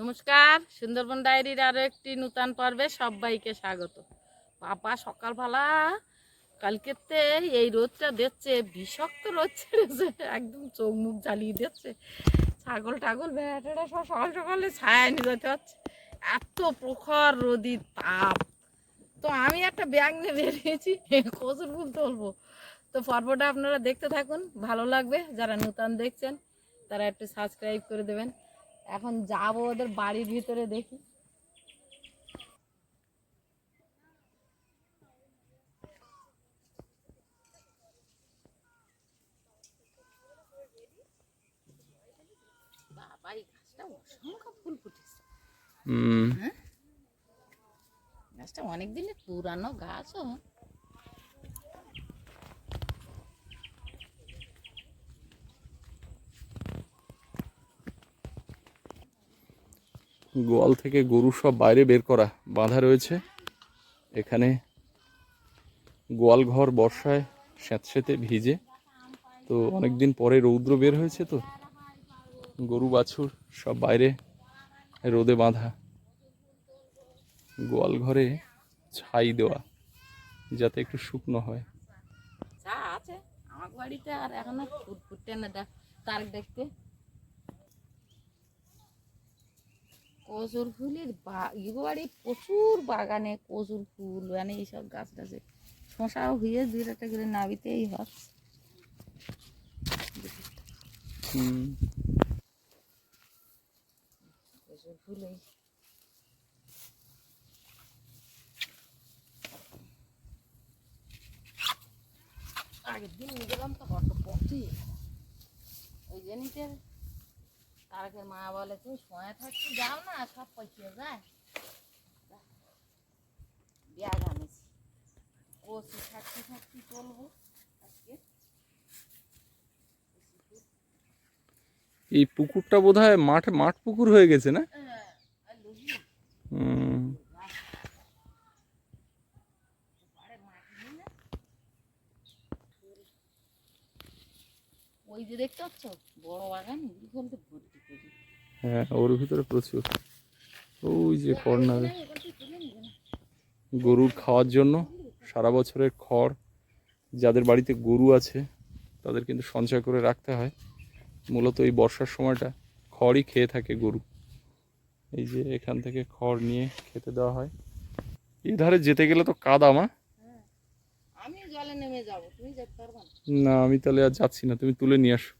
নমস্কার, সুন্দরবন ডায়েরির আরও একটি নূতন পর্বে সবাইকে স্বাগত। বাবা সকালবেলা, কালকেতে এই রোদটা দিচ্ছে, বিষাক্ত রোদ ছেড়েছে একদম চোখ মুখ জ্বালিয়ে দিচ্ছে। ছাগল টাগল ভেড়া সব সকাল সকালে ছায়া নিয়ে যেতে হচ্ছে। এত প্রখর রোদি তাপ তো আমি একটা ব্যাগ নিয়ে বেরিয়েছি, কচুর ফুল তুলবো। তো পর্বটা আপনারা দেখতে থাকুন, ভালো লাগবে। যারা নূতন দেখছেন, তারা একটু সাবস্ক্রাইব করে দেবেন। এখন যাব ওদের বাড়ির ভিতরে দেখি। বাবা এই গাছটা অসংখ্য ফুল ফুটেছে। হুম। গাছটা অনেক দিনের পুরানো গাছও গোয়াল থেকে গরু সব বাইরে বের করা বাঁধা রয়েছে। এখানে গোয়াল ঘর বর্ষায় স্যাঁতস্যাঁতে ভিজে। তো অনেক দিন পরে রৌদ্র বের হয়েছে তো। গরু বাছুর সব বাইরে রোদে বাঁধা। গোয়াল ঘরে ছাই দেওয়া যাতে একটু শুকনো হয়। আছে, আমার বাড়িতে আর এখন তার দেখতে। কচুর ফুলের বা- বাড়ি প্রচুর বাগানে কচুর ফুল মানে এইসব গাছ টাছে। শশাও হয়ে দুই একটা করে নাবিতেই ফুল এই আগের দিন নিয়ে গেলাম তো বড্ড পটি। ওই জন্যই তারকের মা বলে তুমি সময় থাকতে যাও না সব পয়সা যায়। ব্যাগ আনেছি কচি থাকতে থাকতে চলবো আজকে। এই পুকুরটা বোধ হয় মাঠ মাঠ পুকুর হয়ে গেছে না? হ্যাঁ? ওই যে দেখতে পাচ্ছ? বড় বাগান এগুলো বলতে হ্যাঁ ওর ভিতরে প্রচুর। ওই যে কর্নারে। গরুর খাওয়ার জন্য সারা বছরের খড় যাদের বাড়িতে গরু আছে তাদের কিন্তু সঞ্চয় করে রাখতে হয়। মূলত এই বর্ষার সময়টা খড়ই খেয়ে থাকে গরু। এই যে এখান থেকে খড় নিয়ে খেতে দেওয়া হয়। এই ধারে যেতে গেলে তো কাদা মা। না। না আমি তাহলে আর যাচ্ছি না তুমি তুলে নিয়ে আসো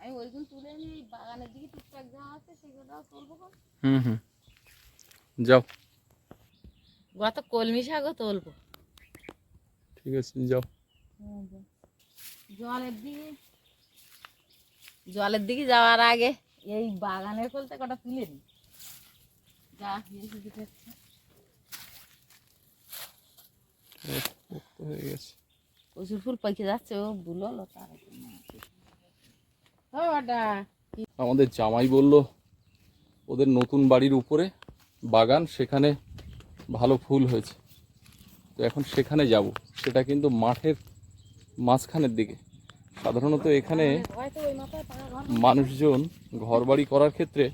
আমি ওইগুলো তুলে নিয়ে এই বাগানের দিকে টুকটাক যা আছে সেগুলো তুলবো কখন? হুম হুম। যাও। গত কলমি শাকও তুলবো। ঠিক আছে যাও। জলের দিকে জলের দিকে যাওয়ার আগে এই বাগানের ফলতে কটা তুলে নি যা হয়ে গেছে। প্রচুর ফুল পাইকে যাচ্ছে ও ও বাটা আমাদের জামাই বলল ওদের নতুন বাড়ির উপরে বাগান, সেখানে ভালো ফুল হয়েছে। তো এখন সেখানে যাব। সেটা কিন্তু মাঠের মাঝখানের দিকে। সাধারণত এখানে পাকা ঘর মানুষজন ঘরবাড়ি করার ক্ষেত্রে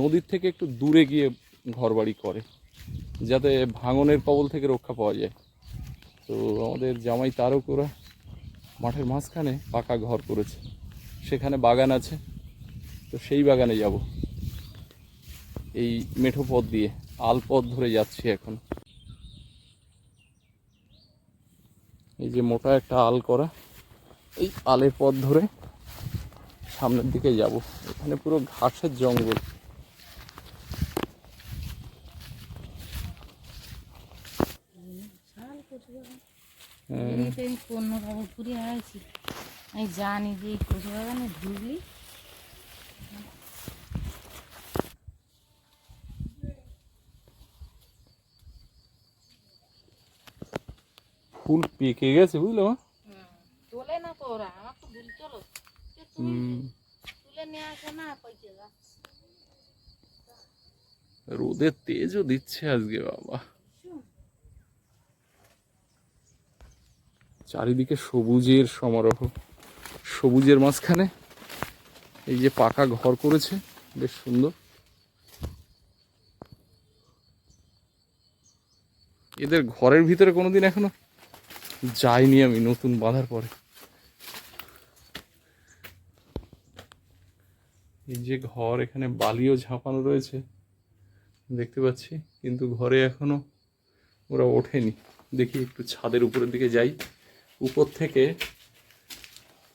নদীর থেকে একটু দূরে গিয়ে ঘরবাড়ি করে, যাতে ভাঙনের কবল থেকে রক্ষা পাওয়া যায়। তো আমাদের জামাই তারও করা মাঠের মাঝখানে পাকা ঘর করেছে। সেখানে বাগান আছে। তো সেই বাগানে যাব। এই মেঠো পথ দিয়ে, আল পথ ধরে যাচ্ছি এখন। এই যে মোটা একটা আল করা, এই আলের পথ ধরে সামনের দিকে যাব। এখানে পুরো ঘাসের জঙ্গল। জানি যে কচু বাগানে ঢুকলি ফুল পেকে গেছে বুঝলো মা? তোলে না তো ওরা আমার তো ভুল চলো। তুলে নিয়ে আসে না পয়সা যাচ্ছে রোদের তেজও দিচ্ছে আজকে বাবা। চারিদিকে সবুজের সমারোহ। সবুজের মাঝখানে এই যে পাকা ঘর করেছে বেশ সুন্দর। এদের ঘরের ভিতরে কোনোদিন এখনও যাইনি আমি নতুন বাঁধার পরে। এই যে ঘর, এখানে বালিও ঝাঁপানো রয়েছে, দেখতে পাচ্ছি, কিন্তু ঘরে এখনও ওরা ওঠেনি। দেখি একটু ছাদের উপরের দিকে যাই। উপর থেকে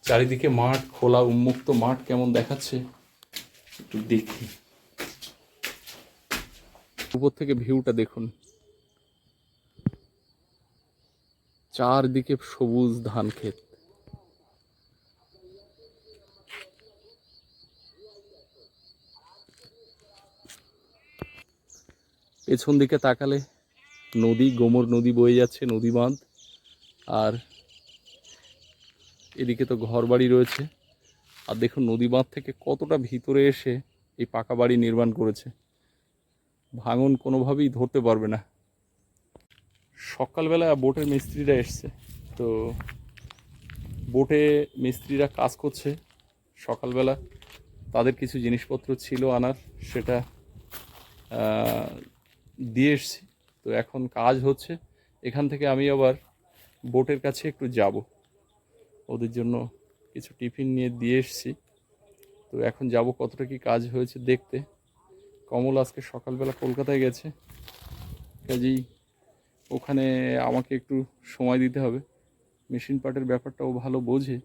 চারিদিকে মাঠ, খোলা উন্মুক্ত মাঠ কেমন দেখাচ্ছে, একটু দেখি। উপর থেকে ভিউটা দেখুন। চারদিকে সবুজ ধান ক্ষেত। পেছন দিকে তাকালে নদী, গোমর নদী বয়ে যাচ্ছে, নদী বাঁধ। আর এদিকে তো ঘর বাড়ি রয়েছে। আর দেখুন নদী বাঁধ থেকে কতটা ভিতরে এসে এই পাকা বাড়ি নির্মাণ করেছে। ভাঙন কোনোভাবেই ধরতে পারবে না। সকালবেলা বোটের মিস্ত্রিরা এসছে। তো বোটে মিস্ত্রিরা কাজ করছে সকালবেলা। তাদের কিছু জিনিসপত্র ছিল আনার, সেটা দিয়ে এসছি। তো এখন কাজ হচ্ছে। এখান থেকে আমি আবার বোটের কাছে একটু যাব। ওদের জন্য কিছু টিফিন নিয়ে দিয়ে এসছি। তো এখন যাব কতটা কি কাজ হয়েছে দেখতে। কমল আজকে সকালবেলা কলকাতায় গেছে। কাজেই ওখানে আমাকে একটু সময় দিতে হবে। মেশিন পার্টের ব্যাপারটা ও ভালো বোঝে।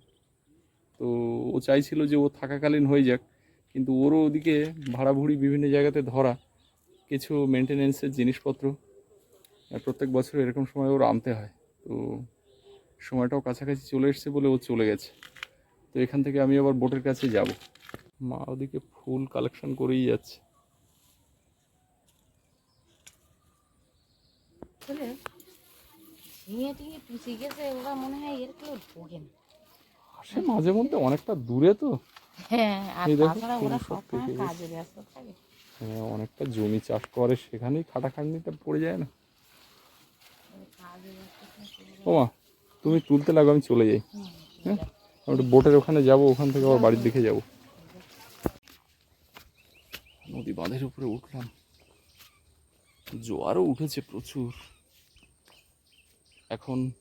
তো ও চাইছিল যে ও থাকাকালীন হয়ে যাক, কিন্তু ওরও ওদিকে ভাড়াভুড়ি বিভিন্ন জায়গাতে ধরা, কিছু মেনটেনেন্সের জিনিসপত্র। প্রত্যেক বছর এরকম সময় ওর আনতে হয়। তো সময়টাও কাছাকাছি চলে এসছে বলে ও চলে গেছে। তো এখান থেকে আমি আবার বোটের কাছে যাব। মা ওদিকে ফুল কালেকশন করেই যাচ্ছে। বুঝলে ঝিঙে টিঙে পিছিয়ে গেছে ওরা মনে হয় এর কেউ ঢোকে না। আসে মাঝে মধ্যে অনেকটা দূরে তো। হ্যাঁ আর তাছাড়া ওরা সবসময় কাজে ব্যস্ত থাকে। হ্যাঁ অনেকটা জমি চাষ করে সেখানেই খাটাখাটনিটা পড়ে যায় না। তুমি তুলতে লাগো আমি চলে যাই। হ্যাঁ আমি বোটের ওখানে যাব ওখান থেকে আবার বাড়ির দিকে যাব। নদী বাঁধের উপরে উঠলাম। জোয়ারও উঠেছে প্রচুর। এখন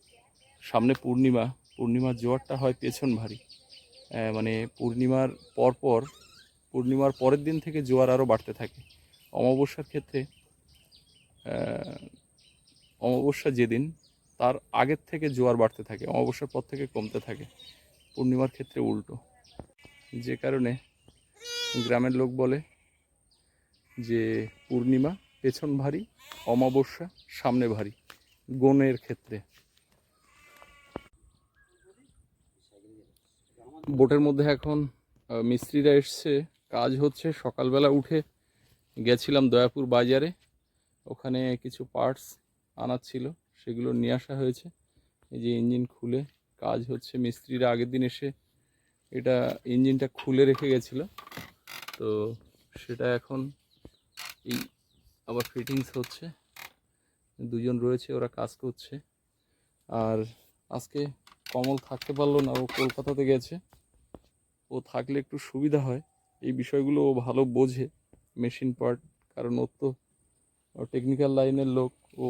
সামনে পূর্ণিমা, পূর্ণিমার জোয়ারটা হয় পেছন ভারী। মানে পূর্ণিমার পর পর, পূর্ণিমার পরের দিন থেকে জোয়ার আরও বাড়তে থাকে। অমাবস্যার ক্ষেত্রে অমাবস্যা যেদিন, তার আগের থেকে জোয়ার বাড়তে থাকে, অমাবস্যার পর থেকে কমতে থাকে। পূর্ণিমার ক্ষেত্রে উল্টো। যে কারণে গ্রামের লোক বলে যে পূর্ণিমা পেছন ভারী, অমাবস্যা সামনে ভারী। গণের ক্ষেত্রে। বোটের মধ্যে এখন মিস্ত্রিরা এসছে, কাজ হচ্ছে। সকালবেলা উঠে গেছিলাম দয়াপুর বাজারে। ওখানে কিছু পার্টস আনার ছিল, সেগুলো নিয়ে আসা হয়েছে। এই যে ইঞ্জিন খুলে কাজ হচ্ছে। মিস্ত্রিরা আগের দিন এসে এটা ইঞ্জিনটা খুলে রেখে গেছিল। তো সেটা এখন এই আবার ফিটিংস হচ্ছে। দুজন রয়েছে, ওরা কাজ করছে। আর আজকে কমল থাকতে পারল না, ও কলকাতাতে গেছে। ও থাকলে একটু সুবিধা হয়, এই বিষয়গুলো ও ভালো বোঝে মেশিন পার্ট কারণ ওর তো টেকনিক্যাল লাইনের লোক ও।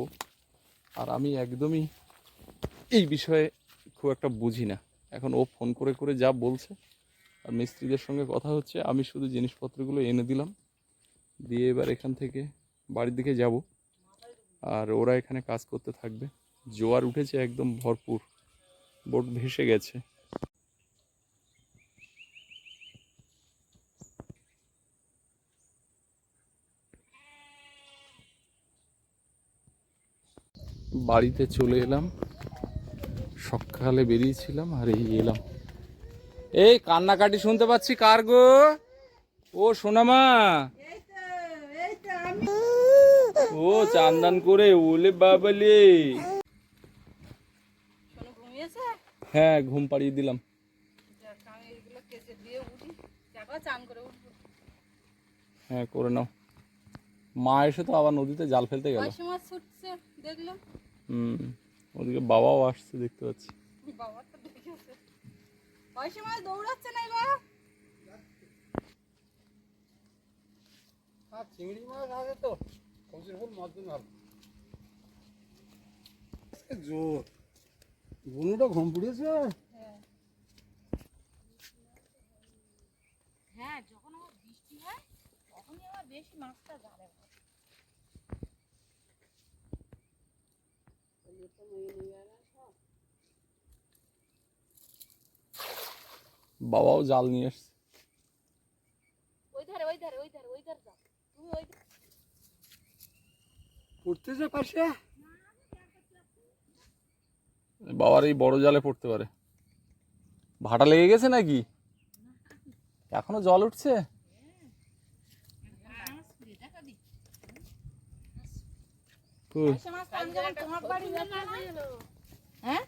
আর আমি একদমই এই বিষয়ে খুব একটা বুঝি না। এখন ও ফোন করে করে যা বলছে, আর মিস্ত্রিদের সঙ্গে কথা হচ্ছে, আমি শুধু জিনিসপত্রগুলো এনে দিলাম। দিয়ে এবার এখান থেকে বাড়ির দিকে যাব। আর ওরা এখানে কাজ করতে থাকবে। জোয়ার উঠেছে একদম ভরপুর। বোট ভেসে গেছে। বাড়িতে চলে এলাম। সকালে বেরিয়েছিলাম আর এই এলাম। এই কান্নাকাটি শুনতে পাচ্ছি কার গো? ও সোনামা! ও চান্দান করে ওলে বাবালে। হ্যাঁ ঘুম পাড়িয়ে দিলাম। হ্যাঁ করে নাও। মা এসে তো আবার নদীতে জাল ফেলতে গেল। হুম ওদিকে বাবাও আসছে দেখতে পাচ্ছি। দৌড়াচ্ছে না আর চিংড়ি মাছ আছে তো। জোর বুনুটা ঘুম পড়েছে হ্যাঁ যখন আমার বৃষ্টি হয় তখনই আমার বেশি মাছটা জালে বাবাও জাল নিয়ে এসছে ওই ধারে ওই ধারে ওই ধারে ওই ধারে যাও তুমি ওই পড়তেছে পাশে। বাবার এই বড় জালে পড়তে পারে। ভাটা লেগে গেছে নাকি? এখনও জল উঠছে? হ্যাঁ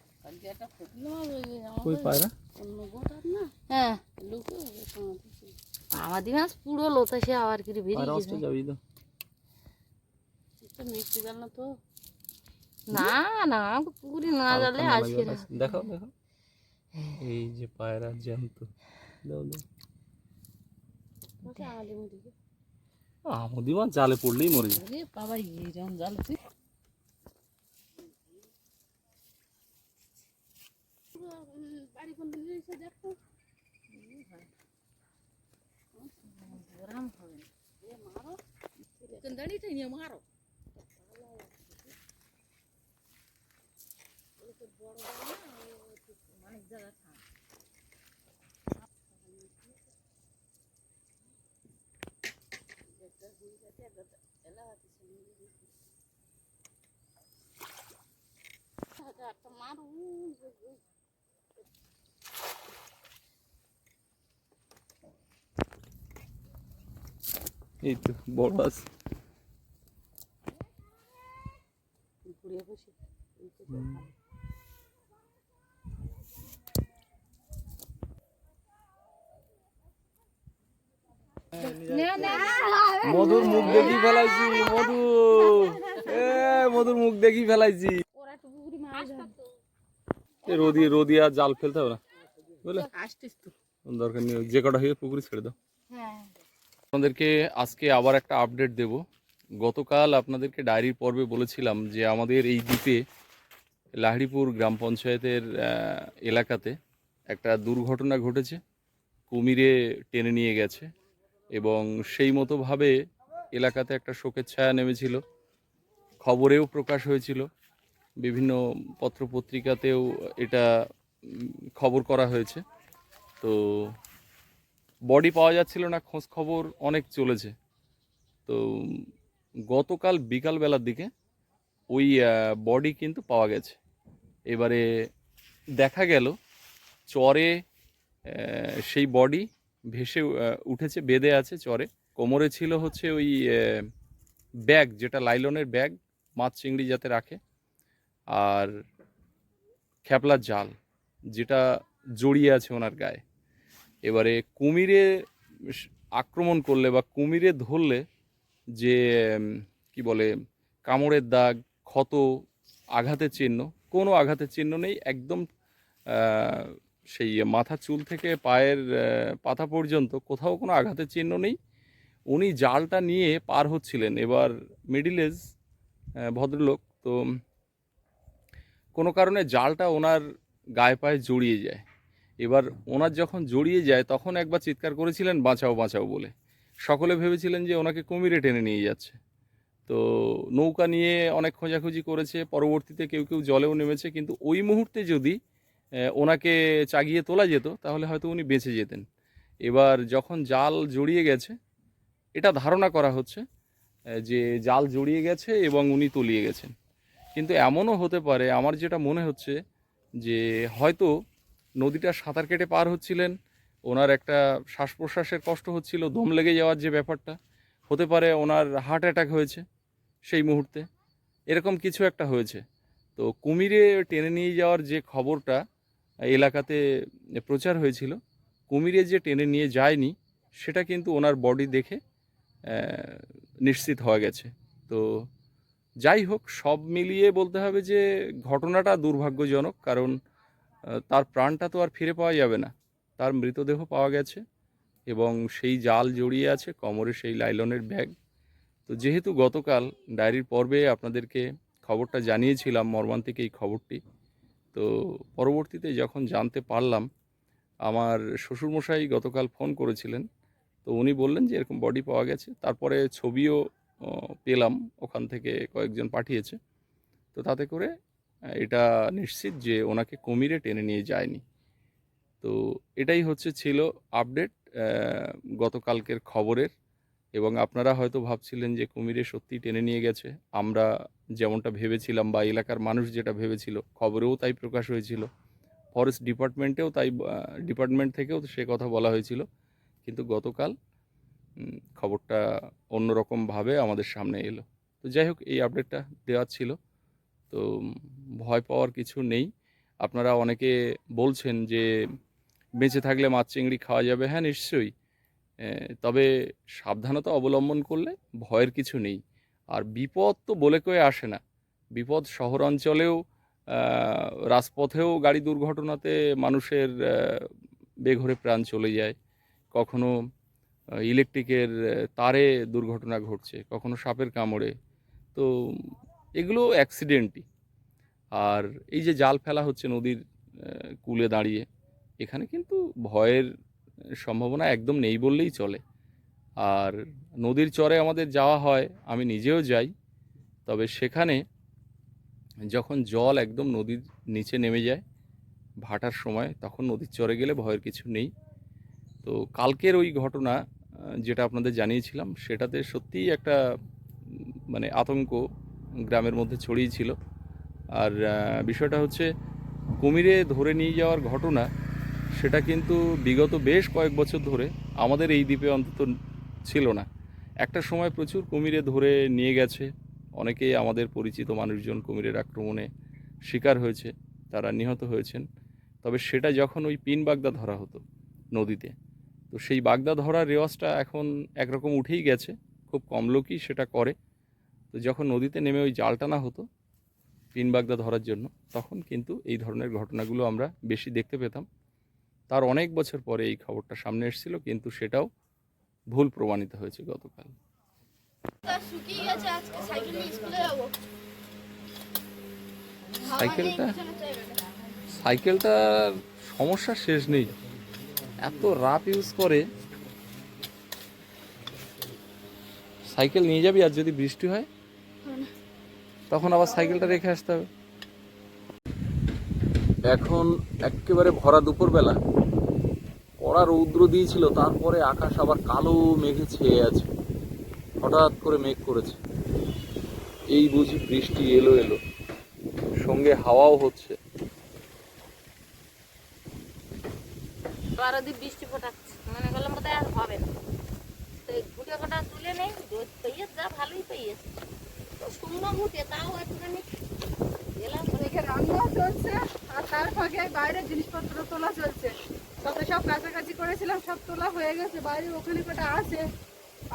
হ্যাঁ। আমাদের মাছ পুরো লোতাসে আবার কি বেরিয়ে পায়রা গেছে অস্ত যাবি তো মিষ্টি জাল না তো? না না পুকুরি না জালে আজকে দেখো দেখো এই যে পায়রা জ্যান্ত। দাও দাও। আমদি মাছ জালে পড়লেই মরে যায়। বাবা এইরকম জাল তুই। বাড়ি কোন দিকে এসে দেখো। গরম হবে মারো। দাঁড়িয়ে নিয়ে মারো। এই তো বড় আছে মধুর মুখ দেখি ফেলাইছি মধু। এ মধুর মুখ দেখি ফেলাইছি ওরা তো পুকুরি মাছ এ রোদি রোদি আর জাল ফেলতে হবে না বুঝলে? দরকার নেই যে কটা হয়ে পুকুরে ছেড়ে দাও। হ্যাঁ। আপনাদেরকে আজকে আবার একটা আপডেট দেব। গতকাল আপনাদেরকে ডায়েরির পর্বে বলেছিলাম যে আমাদের এই দ্বীপে লাহিড়িপুর গ্রাম পঞ্চায়েতের এলাকাতে একটা দুর্ঘটনা ঘটেছে কুমিরে টেনে নিয়ে গেছে এবং সেই মতোভাবে এলাকাতে একটা শোকের ছায়া নেমেছিল খবরেও প্রকাশ হয়েছিল। বিভিন্ন পত্রপত্রিকাতেও এটা খবর করা হয়েছে। তো বডি পাওয়া যাচ্ছিল না, খোঁজ খবর অনেক চলেছে। তো গতকাল বিকালবেলার দিকে ওই বডি কিন্তু পাওয়া গেছে। এবারে দেখা গেল, চরে সেই বডি ভেসে উঠেছে, বেঁধে আছে চরে। কোমরে ছিল হচ্ছে ওই ব্যাগ, যেটা লাইলনের ব্যাগ, মাছ চিংড়ি যাতে রাখে। আর খ্যাপলার জাল, যেটা জড়িয়ে আছে ওনার গায়ে। এবারে কুমিরে আক্রমণ করলে বা কুমিরে ধরলে যে কি বলে, কামড়ের দাগ, ক্ষত, আঘাতের চিহ্ন, কোনো আঘাতের চিহ্ন নেই, একদম সেই মাথা চুল থেকে পায়ের পাতা পর্যন্ত কোথাও কোনো আঘাতের চিহ্ন নেই। উনি জালটা নিয়ে পার হচ্ছিলেন। এবার মিডিল এজ ভদ্রলোক, তো কোনো কারণে জালটা ওনার গায়ে পায়ে জড়িয়ে যায়। এবার ওনার যখন জড়িয়ে যায়, তখন একবার চিৎকার করেছিলেন, বাঁচাও বাঁচাও বলে। সকলে ভেবেছিলেন যে ওনাকে কুমিরে টেনে নিয়ে যাচ্ছে। তো নৌকা নিয়ে অনেক খোঁজাখুঁজি করেছে, পরবর্তীতে কেউ কেউ জলেও নেমেছে, কিন্তু ওই মুহূর্তে যদি ওনাকে চাগিয়ে তোলা যেত, তাহলে হয়তো উনি বেঁচে যেতেন। এবার যখন জাল জড়িয়ে গেছে, এটা ধারণা করা হচ্ছে যে জাল জড়িয়ে গেছে এবং উনি তলিয়ে গেছেন। কিন্তু এমনও হতে পারে, আমার যেটা মনে হচ্ছে যে হয়তো নদীটা সাঁতার কেটে পার হচ্ছিলেন, ওনার একটা শ্বাস প্রশ্বাসের কষ্ট হচ্ছিল, দম লেগে যাওয়ার যে ব্যাপারটা, হতে পারে ওনার হার্ট অ্যাটাক হয়েছে সেই মুহূর্তে, এরকম কিছু একটা হয়েছে। তো কুমিরে টেনে নিয়ে যাওয়ার যে খবরটা এলাকাতে প্রচার হয়েছিল, কুমিরে যে টেনে নিয়ে যায়নি, সেটা কিন্তু ওনার বডি দেখে নিশ্চিত হয়ে গেছে। তো যাই হোক, সব মিলিয়ে বলতে হবে যে ঘটনাটা দুর্ভাগ্যজনক, কারণ তার প্রাণটা তো আর ফিরে পাওয়া যাবে না। তার মৃতদেহ পাওয়া গেছে এবং সেই জাল জড়িয়ে আছে কোমরে সেই লাইলনের ব্যাগ। তো যেহেতু গতকাল ডায়েরির পর্বে আপনাদেরকে খবরটা জানিয়েছিলাম, মর্মান্তিক এই খবরটি, তো পরবর্তীতে যখন জানতে পারলাম, আমার শ্বশুরমশাই গতকাল ফোন করেছিলেন। তো উনি বললেন যে এরকম বডি পাওয়া গেছে। তারপরে ছবিও পেলাম। ওখান থেকে কয়েকজন পাঠিয়েছে। তো তাতে করে এটা নিশ্চিত যে ওনাকে কুমিরে টেনে নিয়ে যায়নি। তো এটাই হচ্ছে ছিল আপডেট গতকালকের খবরের। এবং আপনারা হয়তো ভাবছিলেন যে কুমিরে সত্যি টেনে নিয়ে গেছে। আমরা যেমনটা ভেবেছিলাম বা এলাকার মানুষ যেটা ভেবেছিল, খবরেও তাই প্রকাশ হয়েছিল। ফরেস্ট ডিপার্টমেন্টেও তাই ডিপার্টমেন্ট থেকেও সে কথা বলা হয়েছিল। কিন্তু গতকাল খবরটা অন্যরকমভাবে আমাদের সামনে এলো। তো যাই হোক, এই আপডেটটা দেওয়ার ছিল। তো ভয় পাওয়ার কিছু নেই। আপনারা অনেকে বলছেন যে বেঁচে থাকলে মাছ চিংড়ি খাওয়া যাবে। হ্যাঁ নিশ্চয়ই। তবে সাবধানতা অবলম্বন করলে ভয়ের কিছু নেই। আর বিপদ তো বলে কয়ে আসে না। বিপদ শহর অঞ্চলেও রাজপথেও গাড়ি দুর্ঘটনাতে মানুষের বেঘরে প্রাণ চলে যায়। কখনো ইলেকট্রিকের তারে দুর্ঘটনা ঘটছে, কখনো সাপের কামড়ে। তো এগুলো অ্যাক্সিডেন্টই। আর এই যে জাল ফেলা হচ্ছে নদীর কূলে দাঁড়িয়ে, এখানে কিন্তু ভয়ের সম্ভাবনা একদম নেই বললেই চলে। আর নদীর চরে আমাদের যাওয়া হয়, আমি নিজেও যাই, তবে সেখানে যখন জল একদম নদীর নিচে নেমে যায়, ভাটার সময়, তখন নদীর চরে গেলে ভয়ের কিছু নেই। তো কালকের ওই ঘটনা যেটা আপনাদের জানিয়েছিলাম, সেটাতে সত্যিই একটা মানে আতঙ্ক গ্রামের মধ্যে ছড়িয়েছিল আর বিষয়টা হচ্ছে, কুমিরে ধরে নিয়ে যাওয়ার ঘটনা, সেটা কিন্তু বিগত বেশ কয়েক বছর ধরে আমাদের এই দ্বীপে অন্তত ছিল না। একটা সময় প্রচুর কুমিরে ধরে নিয়ে গেছে। অনেকেই আমাদের পরিচিত মানুষজন কুমিরের আক্রমণে শিকার হয়েছে, তারা নিহত হয়েছেন। তবে সেটা যখন ওই পিন বাগদা ধরা হতো নদীতে তো সেই বাগদা ধরার রেওয়াজটা এখন একরকম উঠেই গেছে খুব কম লোকই সেটা করে। তো যখন নদীতে নেমে ওই জাল টানা হতো পিন বাগদা ধরার জন্য তখন কিন্তু এই ধরনের ঘটনাগুলো আমরা বেশি দেখতে পেতাম। তার অনেক বছর পরে এই খবরটা সামনে এসেছিল কিন্তু সেটাও ভুল প্রমাণিত হয়েছে গতকাল। সাইকেলটা? সাইকেলটার সমস্যা শেষ নেই। এত রাফ ইউজ করে। সাইকেল নিয়ে যাবি আর যদি বৃষ্টি হয়? তখন আবার সাইকেলটা রেখে আসতে হবে। এখন একেবারে ভরা দুপুরবেলা। কড়া রৌদ্র দিয়েছিল তারপরে আকাশ আবার কালো মেঘে ছেয়ে আছে। হঠাৎ করে মেঘ করেছে। এই বুঝি বৃষ্টি এলো এলো। সঙ্গে হাওয়াও হচ্ছে। ওদিক বৃষ্টি ফোটাচ্ছে মনে করলাম বোধহয় আর হবে না। তো এই ফুটে কটা তুলে নেই রোদ পেয়েছে যা ভালোই পেয়েছে। তো শুকনো মুটে তাও একটুখানি এলাম। এদিকে রান্না চলছে আর তার ফাঁকে বাইরের জিনিসপত্র তোলা চলছে। তত সব কাছাকাছি করেছিলাম সব তোলা হয়ে গেছে বাইরে ওখানে কটা আছে।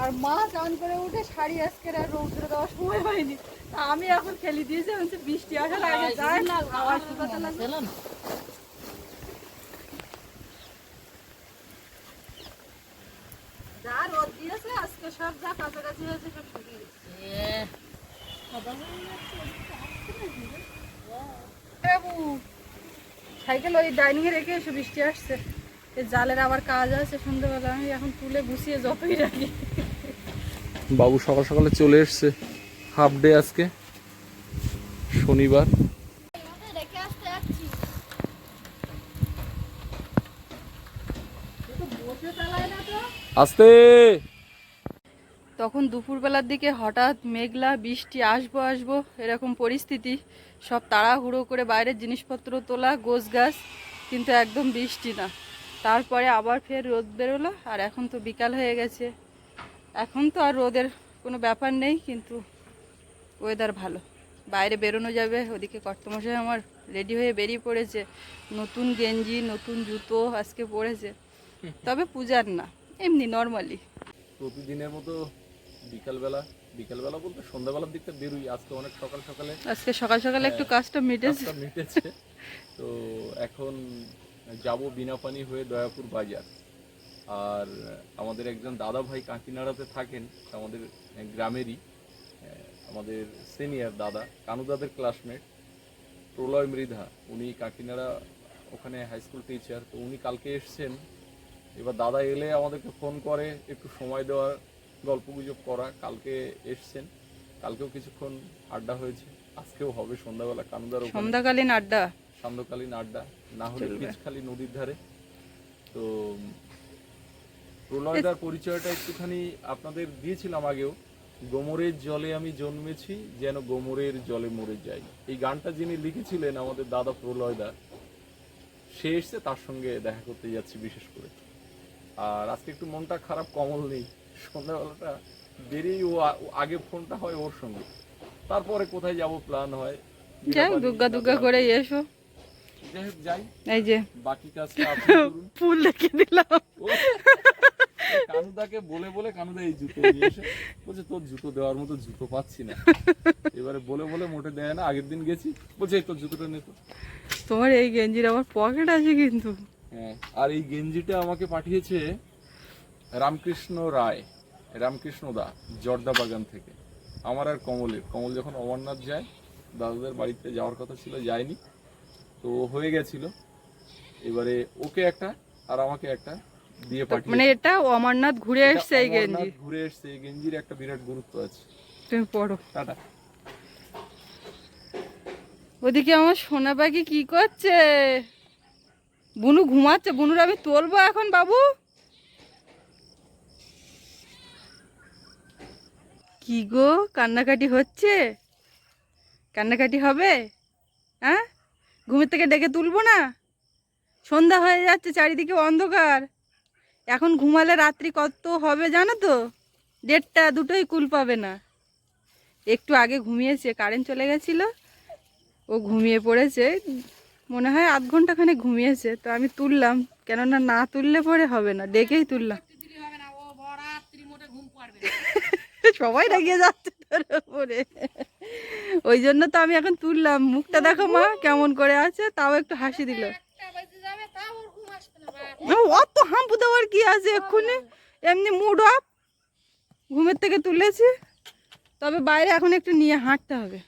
আর মা চান করে উঠে শাড়ি আজকে আর রৌদ্র দেওয়ার সময় হয়নি। আমি এখন খেলি দিয়েছি বৃষ্টি আসার আগে যায় আবার শুকাতে লাগবে দিলাম যা রোদ দিয়েছে আজকে সব যা কাছাকাছি হয়েছে সব শুকিয়ে গেছে বাবু সাইকেল ওই ডাইনিং এ রেখে এসে বৃষ্টি আসছে। এই জালের আবার কাজ আছে সন্ধ্যেবেলা, আমি এখন তুলে গুছিয়ে যতই রাখি। বাবু সকাল সকালে চলে এসছে হাফ ডে আজকে, শনিবার। আসতে যাচ্ছি বসে চালায় না তো আসতে তখন দুপুরবেলার দিকে হঠাৎ মেঘলা বৃষ্টি, আসব আসব, এরকম পরিস্থিতি। সব তাড়াহুড়ো করে বাইরের জিনিসপত্র তোলা গোছ গাছ কিন্তু একদম বৃষ্টি না। তারপরে আবার ফের রোদ বেরোলো, আর এখন তো বিকাল হয়ে গেছে। এখন তো আর রোদের কোনো ব্যাপার নেই, কিন্তু ওয়েদার ভালো। বাইরে বেরোনো যাবে, ওদিকে কর্তমশাই আমার রেডি হয়ে বেরিয়ে পড়েছে। নতুন গেঞ্জি, নতুন জুতো আজকে পড়েছে তবে পূজার না, এমনি নর্মালি প্রতিদিনের মতো বিকালবেলা বিকালবেলা বলতে সন্ধ্যাবেলার দিকটা বেরোই। আজকে অনেক সকাল সকালে আজকে সকাল সকালে একটু কাজটা মিটেছে। মিটেছে। তো এখন যাব বিনাপানি হয়ে দয়াপুর বাজার। আর আমাদের একজন দাদা ভাই কাকিনাড়াতে থাকেন আমাদের গ্রামেরই আমাদের সিনিয়র দাদা কানুদাদের ক্লাসমেট প্রলয় মৃধা। উনি কাকিনাড়া ওখানে হাই স্কুল টিচার তো উনি কালকে এসছেন। এবার দাদা এলে আমাদেরকে ফোন করে একটু সময় দেওয়ার গল্প গুজব করা কালকে এসছেন। কালকেও কিছুক্ষণ আড্ডা হয়েছে। আজকেও হবে সন্ধ্যাবেলা কানুদার সন্ধ্যাকালীন আড্ডা? সান্ধ্যকালীন আড্ডা। না হলে। পিচখালি নদীর ধারে। তো প্রলয়দার পরিচয়টা একটুখানি আপনাদের দিয়েছিলাম আগেও। গোমরের জলে আমি জন্মেছি যেন গোমরের জলে মরে যাই। এই গানটা যিনি লিখেছিলেন আমাদের দাদা প্রলয়দা সে এসছে তার সঙ্গে দেখা করতে যাচ্ছি বিশেষ করে। আর আজকে একটু মনটা খারাপ কমল নেই। সন্ধ্যাবেলাটা বেরিয়ে ও আগে ফোনটা হয় ওর সঙ্গে। তারপরে কোথায় যাব প্ল্যান হয়? যাই দুর্গা দুর্গা করে এসো। যাই এই যে বাকি কাজটা ফুল রেখে দিলাম। কানুদাকে বলে বলে কানুদা এই জুতো নিয়ে এসে বলছে তোর জুতো দেওয়ার মতো জুতো পাচ্ছি না। এবারে বলে বলে মোটে দেয় না আগের দিন গেছি। বলছে তোর জুতোটা নে তো। তোমার এই গেঞ্জির আমার পকেট আছে কিন্তু। হ্যাঁ আর এই গেঞ্জিটা আমাকে পাঠিয়েছে রামকৃষ্ণ রায় রামকৃষ্ণ দা জর্দা বাগান থেকে। আমার আর কমলের। কমল যখন অমরনাথ যায় দাদাদের বাড়িতে যাওয়ার কথা ছিল যায়নি। তো হয়ে গেছিল। এবারে ওকে একটা আর আমাকে একটা দিয়ে তো পাঠিয়েছে। মানে এটা অমরনাথ ঘুরে এসছে এই গেঞ্জি? ঘুরে এসছে। এই গেঞ্জির একটা বিরাট গুরুত্ব আছে। তুমি পড়ো। টাটা। ওদিকে আমার সোনা পাখি কি করছে? বুনু ঘুমাচ্ছে। বুনুর আমি তুলবো এখন বাবু? কি গো? কান্নাকাটি হচ্ছে? কান্নাকাটি হবে? হ্যাঁ? ঘুমের থেকে ডেকে তুলবো না? সন্ধ্যা হয়ে যাচ্ছে, চারিদিকে অন্ধকার। এখন ঘুমালে রাত্রি কত হবে জানো তো? দেড়টা দুটোই কুল পাবে না। একটু আগে ঘুমিয়েছে, কারেন্ট চলে গেছিল। ও ঘুমিয়ে পড়েছে। মনে হয় আধ ঘন্টাখানে ঘুমিয়েছে। তো আমি তুললাম, কেননা না তুললে পরে হবে না। ডেকেই তুললাম। সবাই রেগে যাচ্ছে তোর ওই জন্য তো আমি এখন তুললাম। মুখটা দেখো মা, কেমন করে আছে, তাও একটু হাসি দিল। অত হাম্পু দেওয়ার কি আছে এক্ষুনি? এমনি মুড অফ ঘুমের থেকে তুলেছি। তবে বাইরে এখন একটু নিয়ে হাঁটতে হবে।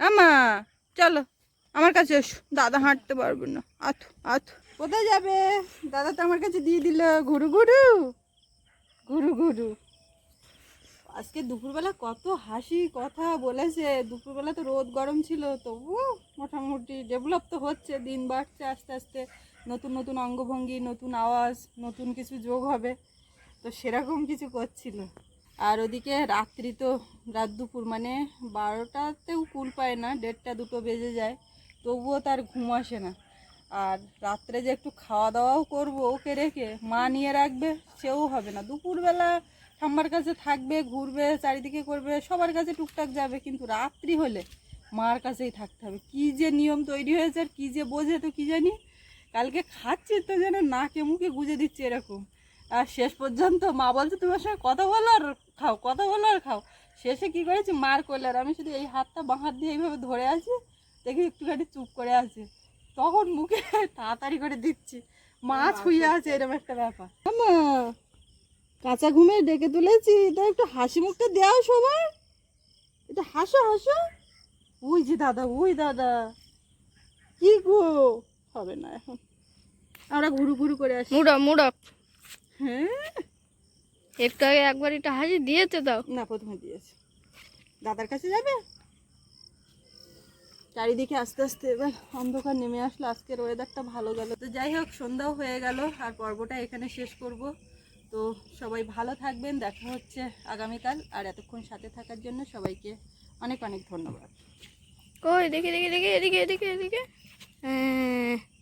আমা চলো, আমার কাছে এসো। দাদা হাঁটতে পারবে না। আথু আথু। কোথায় যাবে? দাদা তো আমার কাছে দিয়ে দিল। ঘুরু ঘুরু। ঘুরু ঘুরু। আজকে দুপুরবেলা কত হাসি কথা বলেছে। দুপুরবেলা তো রোদ গরম ছিল, তবু মোটামুটি ডেভেলপ তো হচ্ছে, দিন বাড়ছে আস্তে আস্তে। নতুন নতুন অঙ্গভঙ্গি, নতুন আওয়াজ, নতুন কিছু যোগ হবে। তো সেরকম কিছু করছিল। আর ওদিকে রাত্রি তো, রাত দুপুর মানে বারোটাতেও কুল পায় না, দেড়টা দুটো বেজে যায়, তবুও তার ঘুম আসে না। আর রাত্রে যে একটু খাওয়া দাওয়াও করব ওকে রেখে, মা নিয়ে রাখবে, সেও হবে না। দুপুরবেলা ঠাম্মার কাছে থাকবে ঘুরবে চারিদিকে করবে সবার কাছে টুকটাক যাবে কিন্তু রাত্রি হলে মার কাছেই থাকতে হবে। কী যে নিয়ম তৈরি হয়েছে আর কী যে বোঝে তো কী জানি? কালকে খাচ্ছি তো যেন নাকে মুখে গুজে দিচ্ছে এরকম। আর শেষ পর্যন্ত মা বলছে তোমার সঙ্গে কথা বলো আর খাও কথা বলো আর খাও। শেষে কি করেছি? মার করলে আর আমি শুধু এই হাতটা বাঁ হাত দিয়ে এইভাবে ধরে আছি দেখি একটুখানি চুপ করে আছে। তখন মুখে তাড়াতাড়ি করে দিচ্ছি। মা ছুঁয়ে আছে এরকম একটা ব্যাপার। কাঁচা ঘুমে ডেকে তুলেছি তা একটু হাসি মুখটা দেওয়া সবার। একটু হাসো হাসো। ওই যে দাদা ওই দাদা। কি গো? হবে না এখন। আমরা ঘুরু ঘুরু করে আসি। মুডপ মুডপ হ্যাঁ? একটু আগে একবার একটু হাসি দিয়েছে তাও না প্রথমে দিয়েছে। দাদার কাছে যাবে? চারিদিকে আস্তে আস্তে এবার অন্ধকার নেমে আসলো। আজকের ওয়েদারটা ভালো গেল। তো যাই হোক সন্ধ্যাও হয়ে গেল আর পর্বটা এখানে শেষ করব। তো সবাই ভালো থাকবেন, দেখা হচ্ছে আগামীকাল। আর এতক্ষণ সাথে থাকার জন্য সবাইকে অনেক অনেক ধন্যবাদ। কই দেখি দেখি দেখি এদিকে এদিকে এদিকে। হ্যাঁ।